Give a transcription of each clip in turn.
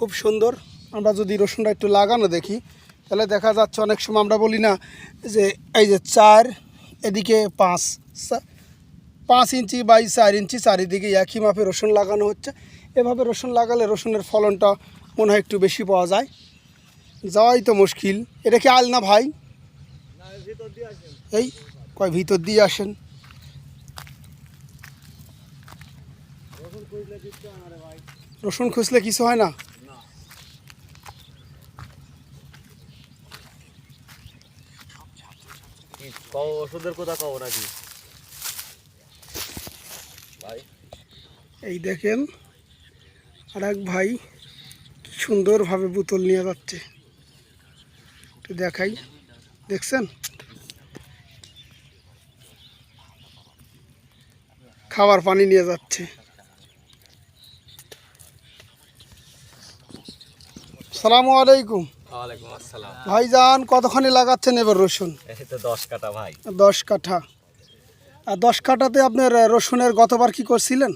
খুব সুন্দর। আমরা যদি রসুনটা একটু লাগানো দেখি, তাহলে দেখা যাচ্ছে অনেক সময় আমরা বলি না যে এই যে চার, এদিকে পাঁচ পাঁচ ইঞ্চি বাই চার ইঞ্চি চারিদিকে একই মাপে রসুন লাগানো হচ্ছে। এভাবে রসুন লাগালে রসুনের ফলনটা মনে হয় একটু বেশি পাওয়া যায়। যাওয়াই তো মুশকিল। এটা কি আল না ভাই? এই কয় ভিতর দিয়ে আসেন। রসুন খুঁজলে কিছু হয় না? ওষুধের কথা কও নাকি? ভাই। এই দেখেন আর এক ভাই সুন্দরভাবে বোতল নিয়ে যাচ্ছে। দেখাই। দেখছেন? খাবার পানি নিয়ে যাচ্ছে। সালামু আলাইকুম। ভাইজান কতখানি লাগাচ্ছেন এবার রসুন? দশ কাটা ভাই। দশ কাঠা। আর দশ কাঠাতে আপনার রসুনের গতবার কি করছিলেন?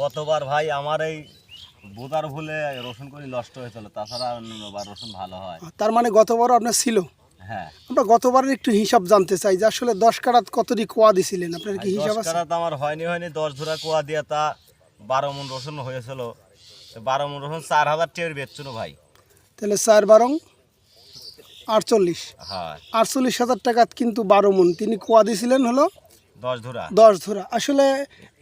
গতবার ভাই আমার এই বোদার ভুলে রসুন করে নষ্ট হয়েছিল তাছাড়া অন্যবার রসুন ভালো হয়। তার মানে গতবারও আপনার ছিল? হ্যাঁ। আমরা গতবারের একটু হিসাব জানতে চাই যে আসলে দশ কাঠাত কতটি কোয়া দিছিলেন? আপনার কি হিসাব আছে? কাটা আমার হয়নি হয়নি। দশ ধরা কোয়া দিয়ে তা বারো মন রসুন হয়েছিল। বারো মন রসুন চার হাজার টের বেচছিল ভাই। তাহলে চার বারং আটচল্লিশ। হ্যাঁ। আটচল্লিশ হাজার টাকা কিন্তু বারো মন। তিনি কোয়া দিয়েছিলেন হলো দশ ধরা। দশ ধরা। আসলে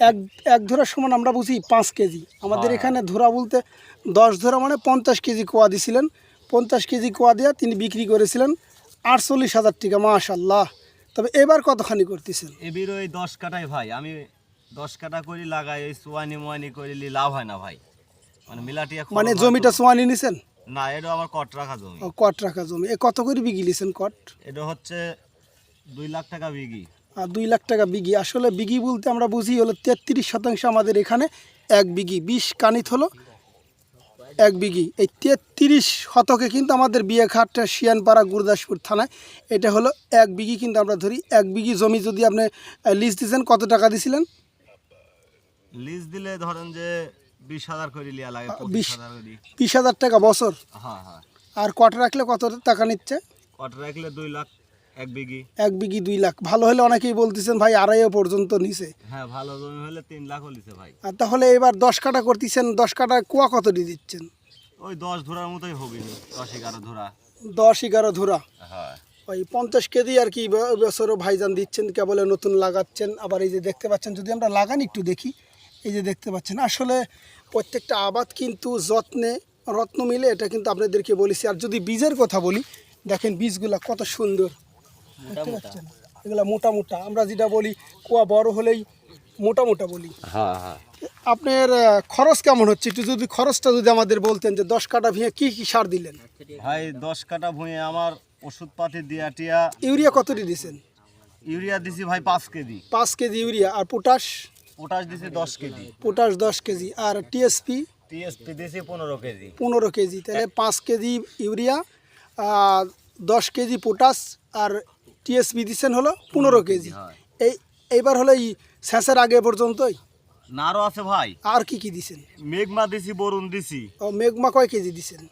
এক এক ধরার সমান আমরা বুঝি পাঁচ কেজি। আমাদের হ্যাঁ। এখানে ধরা বলতে দশ ধরা মানে পঞ্চাশ কেজি কোয়া দিছিলেন। পঞ্চাশ কেজি কোয়া দিয়ে তিনি বিক্রি করেছিলেন আটচল্লিশ হাজার টাকা মাশাল্লাহ তবে এবার কতখানি করতেছেন? এবির ওই দশ কাটাই ভাই। আমি দশ কাটা করে লাগাই এই সোয়ানি মোয়ানি করে লাভ হয় না ভাই। মানে খরচ মানে জমিটা সোয়ানি নিছেন? না এটা আমার কট রাখা জমি। ও, কট রাখা জমি। এ কত করে বিঘি লিছেন কট? এটা হচ্ছে দুই লাখ টাকা বিঘি। আর দুই লাখ টাকা বিঘি। আসলে বিঘি বলতে আমরা বুঝি হলো তেত্রিশ শতাংশ আমাদের এখানে এক বিঘি। বিশ কানিত হলো এক বিঘি। এই তেত্রিশ শতকে কিন্তু আমাদের বিয়েঘাটটা শিয়ানপাড়া গুরদাসপুর থানায় এটা হলো এক বিঘি কিন্তু আমরা ধরি। এক বিঘি জমি যদি আপনি লিজ দিয়েছেন কত টাকা দিছিলেন? লিজ দিলে ধরেন যে বিশ হাজার করে লিয়া লাগে বিশ- হাজার করে বিশ হাজার টাকা বছর? হ্যাঁ হ্যাঁ। আর কট রাখলে কত টাকা নিচ্ছে? কট রাখলে দুই লাখ এক বিঘি। এক বিঘি দুই লাখ। ভালো হলে অনেকেই বলতেছেন ভাই আড়াইও পর্যন্ত নিছে। হ্যাঁ ভালো জমি হলে তিন লাখও লিছে ভাই। আর তাহলে এবার দশ কাটা করতেছেন দশ কাটা কুয়া কত দিয়ে দিচ্ছেন? ওই দশ ধরার মতোই হবে দশ এগারো ধরা। দশ এগারো ধরা। হ্যাঁ। ওই পঞ্চাশ কেজি আর কি বছরও ভাইজান দিচ্ছেন কেবল নতুন লাগাচ্ছেন। আবার এই যে দেখতে পাচ্ছেন যদি আমরা লাগান একটু দেখি। এই যে দেখতে পাচ্ছেন আসলে প্রত্যেকটা আবাদ কিন্তু যত্নে রত্ন মিলে এটা কিন্তু আপনাদেরকে বলেছি। আর যদি বীজের কথা বলি দেখেন বীজগুলা কত সুন্দর। দেখতে পাচ্ছেন? এগুলা মোটা মোটা। আমরা যেটা বলি কুয়া বড় হলেই মোটা মোটা বলি। হ্যাঁ হ্যাঁ। আপনার খরচ কেমন হচ্ছে? একটু যদি খরচটা যদি আমাদের বলতেন যে দশ কাটা ভিঙে কী কী সার দিলেন? ভাই দশ কাটা ভুঁয়ে আমার ওষুধপাতি দিয়া টিয়া ইউরিয়া কতটি দিছেন? ইউরিয়া দিছি ভাই পাঁচ কেজি। পাঁচ কেজি ইউরিয়া। আর পটাশ? পটাশ দিছি দশ কেজি। পটাশ দশ কেজি। আর টিএসপি টিএসপি দিছি পনেরো কেজি। পনেরো কেজি। তাহলে পাঁচ কেজি ইউরিয়া আর দশ কেজি পটাশ আর টিএসপি দিচ্ছেন হলো পনেরো কেজি। এই এইবার হলো এই শেষের আগে পর্যন্তই? না আরও আছে ভাই। আর কি কি দিছেন? মেঘমা দিছি বরুণ দিছি। ও মেঘমা কয় কেজি দিছেন?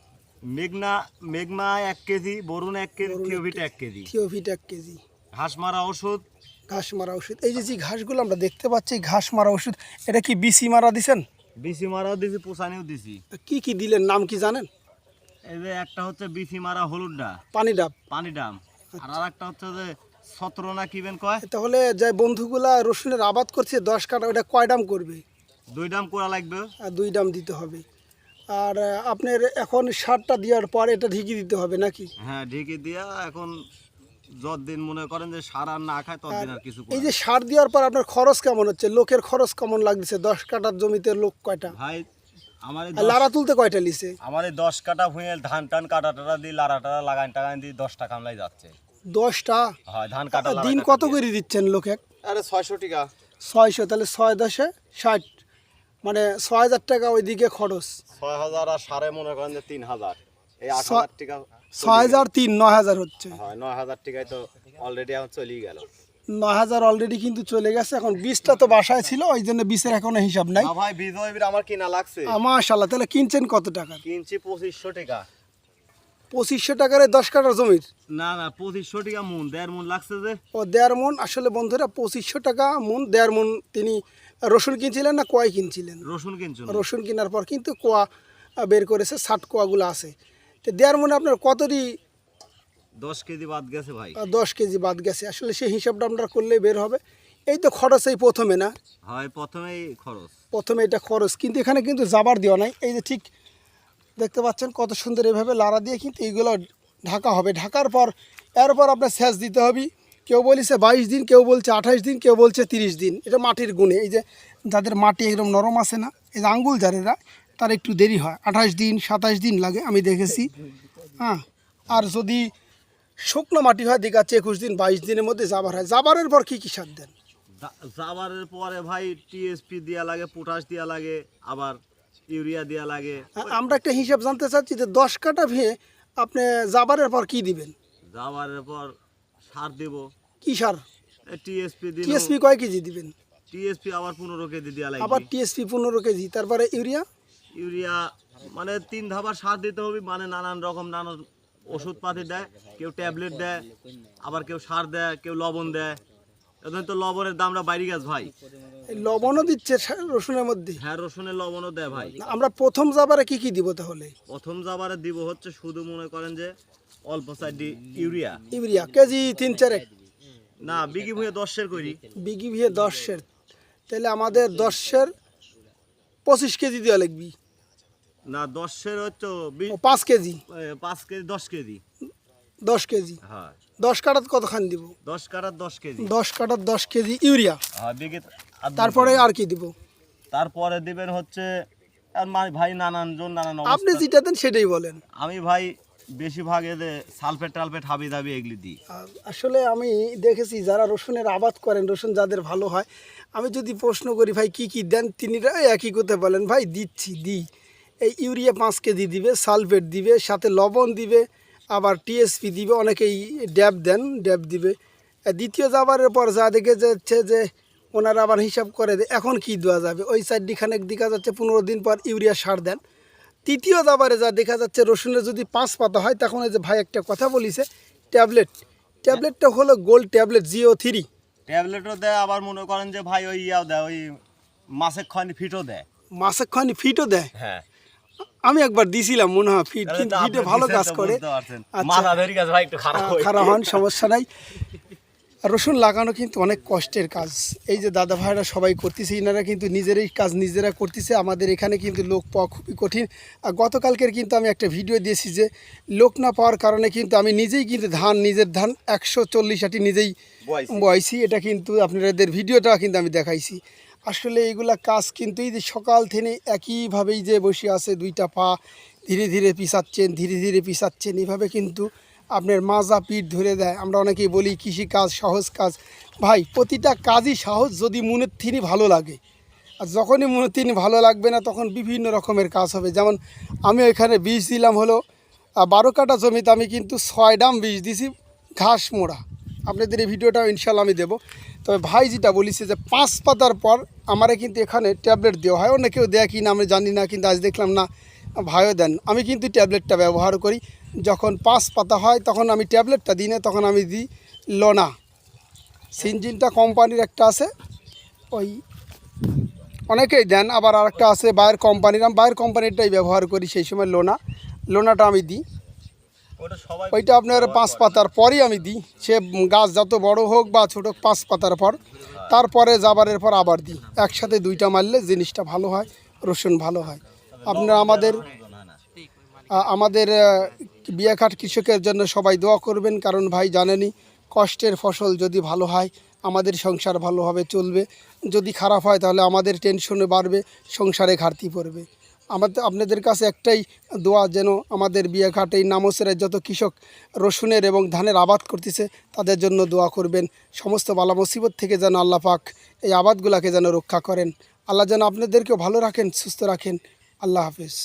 মেঘনা মেঘমা এক কেজি বরুণ এক কেজি থিওভিট এক কেজি। থিওফিট এক কেজি। ঘাস মারা ওষুধ ঘাস মারা ওষুধ। এই যে যে ঘাসগুলো আমরা দেখতে পাচ্ছি ঘাস মারা ওষুধ এটা কি বিসি মারা দিছেন? বিসি মারাও দিছি পোষানিও দিছি। কি কি দিলেন নাম কি জানেন? এই যে একটা হচ্ছে বিসি মারা হলুদ ডা পানি ডাব। পানি ডাম আর আর একটা হচ্ছে যে সতেরো না কিবেন কয়? তাহলে যে বন্ধুগুলা রসুনের আবাদ করছে দশ কাটা ওটা কয় দাম করবে? দুই ডাম করা লাগবে। আর দুই দাম দিতে হবে। আর আপনার এখন সারটা দেওয়ার পর এটা ঢিকি দিতে হবে নাকি? হ্যাঁ ঢেকে দিয়া এখন যতদিন মনে করেন যে সার আর না খায় ততদিন আর কিছু এই যে সার দেওয়ার পর আপনার খরচ কেমন হচ্ছে? লোকের খরচ কেমন লাগছে? দশ কাটার জমিতে লোক কয়টা? ভাই আমার এই আর দশ- লারা তুলতে কয়টা লিছে? আমার এই দশ কাটা ভুঁয়ে ধান টান কাটা টাটা দিয়ে লাড়া টাড়া লাগান টাগান দিয়ে দশটা কামলাই যাচ্ছে। দশটা? হয় ধান কাটা দিন কত করে দিচ্ছেন লোকে আরে ছয়শো টাকা। ছয়শো তাহলে ছয় দশে ষাট। মানে ছয় হাজার টাকা ওইদিকে খরচ। ছয় হাজার আর সাড়ে মনে করেন যে তিন হাজার। এই আট হাজার টাকা ছয় হাজার তিন নয় হাজার হচ্ছে। হয় নয় হাজার টাকায় তো অলরেডি এখন চলেই গেল। নয় হাজার অলরেডি কিন্তু চলে গেছে এখন বীজটা তো বাসায় ছিল ওই জন্য বীজের এখনও হিসাব নাই। ভাই বিজয় আমার কিনা লাগছে। মাশাল্লাহ তাহলে কিনছেন কত টাকার কিনছি পঁচিশশো টাকা। পঁচিশশো টাকার দশ কাঠা জমির? না না পঁচিশশো টাকা মন দেড় মন লাগছে যে। ও দেড় মন? আসলে বন্ধুরা পঁচিশশো টাকা মন দেড় মন তিনি রসুন কিনছিলেন না কয় কিনছিলেন? রসুন কিনছো না? রসুন কেনার পর কিন্তু কোয়া বের করেছে ষাট কোয়াগুলো আছে। তো দেড় মনে আপনার কতটি? দশ কেজি বাদ গেছে ভাই। দশ কেজি বাদ গেছে। আসলে সেই হিসাবটা আপনারা করলেই বের হবে। এই তো খরচ এই প্রথমে না? হয় প্রথমেই খরচ। প্রথমে এটা খরচ। কিন্তু এখানে কিন্তু জাবার দেওয়া নাই। এই যে ঠিক দেখতে পাচ্ছেন কত সুন্দর এভাবে লাড়া দিয়ে কিন্তু এইগুলো ঢাকা হবে। ঢাকার পর এরপর আপনার সেচ দিতে হবে। কেউ বলছে বাইশ দিন কেউ বলছে আঠাশ দিন কেউ বলছে তিরিশ দিন। এটা মাটির গুণে। এই যে যাদের মাটি একদম নরম আছে না এই যে আঙ্গুল যারেরা তার একটু দেরি হয়। আঠাশ দিন সাতাশ দিন লাগে আমি দেখেছি। হ্যাঁ আর যদি শুকনো মাটি হয় দেখাচ্ছে একুশ দিন বাইশ দিনের মধ্যে জাবার হয়। জাবারের পর কী কী সার দেন? জাবারের পরে ভাই টিএসপি দেওয়া লাগে পটাশ দেওয়া লাগে আবার ইউরিয়া দেওয়া লাগে। আ- আমরা একটা হিসাব জানতে চাচ্ছি যে দশ কাটা ভেঙে আপনি জাবারের পর কি দিবেন? জাবারের পর সার দেব। কি সার? টিএসপি টিএসপি কয় কেজি দিবেন? টিএসপি আবার পনেরো কেজি দেওয়া লাগে আবার টিএসপি পনেরো কেজি তারপরে ইউরিয়া? ইউরিয়া মানে তিন ধাবার সার দিতে হবে মানে নানান রকম নানান ওষুধপাতি দেয়। কেউ ট্যাবলেট দেয় আবার কেউ সার দেয় কেউ লবণ দেয়। এখন তো লবণের দামটা বাইরে গেছে ভাই। এই লবণও দিচ্ছে রসুনের মধ্যে? হ্যাঁ রসুনের লবণও দেয় ভাই। আমরা প্রথম জাবারে কি কি দিব তাহলে? প্রথম যাবারে দিব হচ্ছে শুধু মনে করেন যে অল্প সাইড ইউরিয়া। ইউরিয়া কেজি তিন চারেক? না বিঘি ভুঁয়ে দশের করি। বিঘি ভিয়ে দশের। তাহলে আমাদের দশের পঁচিশ কেজি দেওয়া লাগবি। না দশের হচ্ছে পাঁচ কেজি। পাঁচ কেজি দশ কেজি। দশ কেজি। হ্যাঁ। দশ কাটাত কতখান দিব? দশ কাটার দশ কেজি। দশ কাটার দশ কেজি ইউরিয়া। হ্যাঁ বিঘে তারপরে আর কি দিব? তারপরে দিবেন হচ্ছে আর মা- ভাই নানান জন নানান আপনি যেটা দেন সেটাই বলেন। আমি ভাই বেশিরভাগ এদের সালফেট টালফেট হাবি দাবি এগুলি দিই। আসলে আমি দেখেছি যারা রসুনের আবাদ করেন রসুন যাদের ভালো হয় আমি যদি প্রশ্ন করি ভাই কি কি দেন তিনিরা একই করতে বলেন ভাই দিচ্ছি দিই। এই ইউরিয়া পাঁচ কেজি দিবে সালফেট দিবে সাথে লবণ দিবে আবার টিএসপি দিবে অনেকেই ড্যাব দেন ড্যাব দিবে। দ্বিতীয় যাবারের পর যা দেখে যাচ্ছে যে ওনারা আবার হিসাব করে যে এখন কি দেওয়া যাবে ওই সাইড খানেক দেখা যাচ্ছে পনেরো দিন পর ইউরিয়া সার দেন। তৃতীয় দাবারে যা দেখা যাচ্ছে রসুনের যদি পাঁচ পাতা হয় তখন এই যে ভাই একটা কথা বলিছে ট্যাবলেট। ট্যাবলেটটা হলো গোল্ড ট্যাবলেট জিও থ্রি। ট্যাবলেটও দেয় আবার মনে করেন যে ভাই ওই ইয়াও দেয় ওই মাসের খনি ফিটও দেয়। মাসেক খানি ফিটও দেয়? হ্যাঁ। আমি একবার দিছিলাম মনে হয় ফিট ফিটে ভালো কাজ করে। আচ্ছা। খারাপ হন সমস্যা নাই। রসুন লাগানো কিন্তু অনেক কষ্টের কাজ। এই যে দাদা ভাইরা সবাই করতেছে ইনারা কিন্তু নিজেরাই কাজ নিজেরা করতেছে। আমাদের এখানে কিন্তু লোক পাওয়া খুবই কঠিন। আর গতকালকের কিন্তু আমি একটা ভিডিও দিয়েছি যে লোক না পাওয়ার কারণে কিন্তু আমি নিজেই কিন্তু ধান নিজের ধান একশো চল্লিশ আটি নিজেই বয়সী। বয়সি এটা কিন্তু আপনাদের ভিডিওটা কিন্তু আমি দেখাইছি। আসলে এইগুলা কাজ কিন্তু এই যে সকাল থেকে একইভাবেই যে বসে আছে, দুইটা পা ধীরে ধীরে পিছাচ্ছেন, ধীরে ধীরে পিছাচ্ছেন এইভাবে কিন্তু আপনার মাজা পিঠ ধরে দেয়। আমরা অনেকেই বলি কৃষি কাজ সহজ কাজ। ভাই, প্রতিটা কাজই সহজ যদি মনের থিনি ভালো লাগে। আর যখনই মনের থিনি ভালো লাগবে না, তখন বিভিন্ন রকমের কাজ হবে। যেমন আমি ওইখানে বীজ দিলাম হলো বারো কাটা জমিতে আমি কিন্তু ছয় ডাম বীজ দিছি ঘাস মোড়া। আপনাদের এই ভিডিওটা ইনশাল্লাহ আমি দেবো। তবে ভাই যেটা বলিছে যে, পাঁচ পাতার পর আমারে কিন্তু এখানে ট্যাবলেট দেওয়া হয়। অন্য কেউ দেয় কি না আমি জানি না, কিন্তু আজ দেখলাম না, ভাইও দেন। আমি কিন্তু ট্যাবলেটটা ব্যবহার করি। যখন পাঁচ পাতা হয়, তখন আমি ট্যাবলেটটা দিই না, তখন আমি দিই লোনা। সিনজিনটা কোম্পানির একটা আছে, ওই অনেকেই দেন, আবার আরেকটা আছে বায়ের কোম্পানির। আমি বায়ের কোম্পানিরটাই ব্যবহার করি সেই সময় লোনা। লোনাটা আমি দিই। ওইটা আপনার পাঁচ পাতার পরই আমি দিই। সে গাছ যত বড় হোক বা ছোট হোক, পাঁচ পাতার পর। তারপরে জাবারের পর আবার দিই। একসাথে দুইটা মারলে জিনিসটা ভালো হয় রসুন ভালো হয়। আপনারা আমাদের আমাদের বিয়াঘাট কৃষকের জন্য সবাই দোয়া করবেন কারণ ভাই জানেনই কষ্টের ফসল যদি ভালো হয় আমাদের সংসার ভালোভাবে চলবে। যদি খারাপ হয় তাহলে আমাদের টেনশনে বাড়বে সংসারে ঘাটতি পড়বে। আমাদের আপনাদের কাছে একটাই দোয়া যেন আমাদের বিয়াঘাট এই নামসের যত কৃষক রসুনের এবং ধানের আবাদ করতেছে, তাদের জন্য দোয়া করবেন। সমস্ত বালা মুসিবত থেকে যেন আল্লাহ পাক এই আবাদগুলাকে যেন রক্ষা করেন। আল্লাহ যেন আপনাদেরকেও ভালো রাখেন, সুস্থ রাখেন। আল্লাহ হাফেজ।